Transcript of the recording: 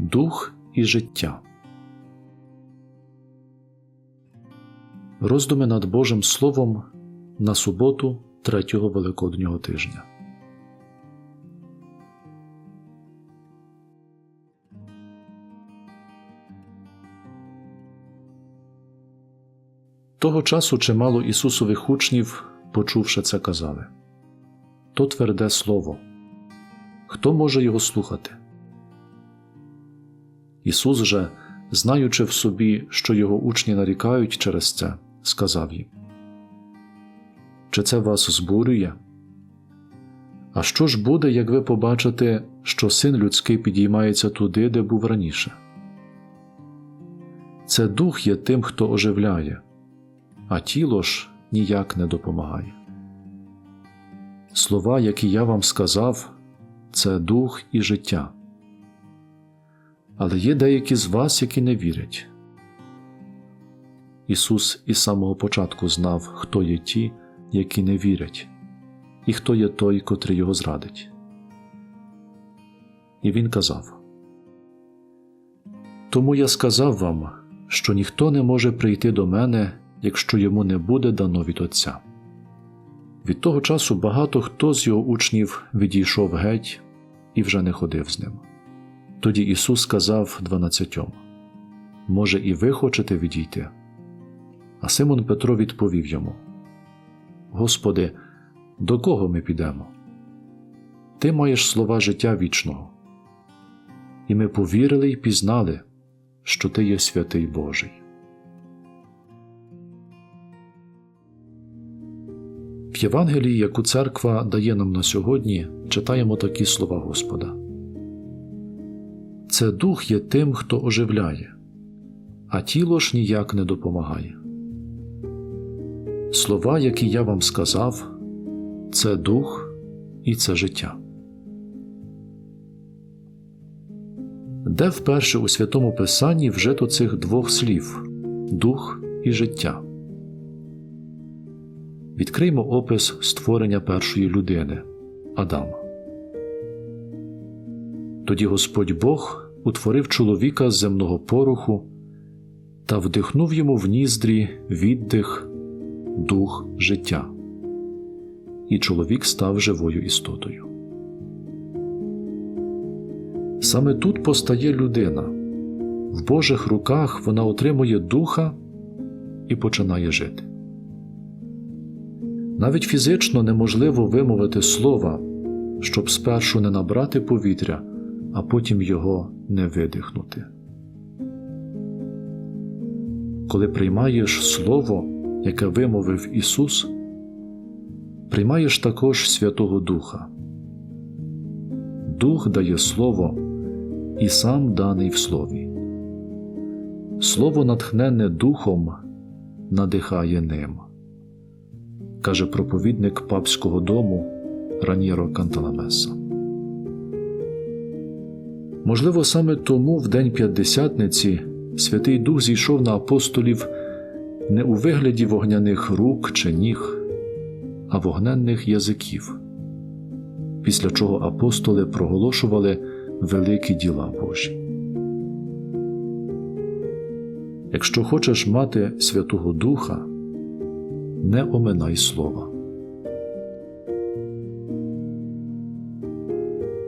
Дух і життя. Роздуми над Божим Словом на суботу третього Великоднього тижня. Того часу чимало Ісусових учнів, почувши це, казали То тверде слово. Хто може його слухати? Ісус же, знаючи в собі, що його учні нарікають через це, сказав їм Чи це вас збурює? А що ж буде, як ви побачите, що син людський підіймається туди, де був раніше? Це дух є тим, хто оживляє, а тіло ж ніяк не допомагає. Слова, які я вам сказав, це дух і життя. Але є деякі з вас, які не вірять. Ісус із самого початку знав, хто є ті, які не вірять, і хто є той, котрий його зрадить. І Він казав Тому я сказав вам, що ніхто не може прийти до мене, якщо йому не буде дано від Отця. Від того часу багато хто з його учнів відійшов геть і вже не ходив з ним. Тоді Ісус сказав дванадцятьом Може, і ви хочете відійти? А Симон Петро відповів йому Господи, до кого ми підемо? Ти маєш слова життя вічного. І ми повірили й пізнали, що Ти є святий Божий. В Євангелії, яку церква дає нам на сьогодні, читаємо такі слова Господа. Це дух є тим, хто оживляє, а тіло ж ніяк не допомагає. Слова, які я вам сказав, це дух і це життя. Де вперше у Святому Писанні вжито цих двох слів дух і життя. Відкриймо опис створення першої людини Адама. Тоді Господь Бог утворив чоловіка з земного пороху та вдихнув йому в ніздрі віддих, дух життя, і чоловік став живою істотою. Саме тут постає людина. В Божих руках вона отримує духа і починає жити. Навіть фізично неможливо вимовити слова, щоб спершу не набрати повітря, а потім його не видихнути. Коли приймаєш Слово, яке вимовив Ісус, приймаєш також Святого Духа. Дух дає Слово і сам даний в Слові. Слово, натхненне Духом, надихає ним каже проповідник папського дому Ранєро Канталамеса. Можливо, саме тому в День П'ятдесятниці Святий Дух зійшов на апостолів не у вигляді вогняних рук чи ніг, а вогненних язиків, після чого апостоли проголошували великі діла Божі. Якщо хочеш мати Святого Духа, не оминай слова.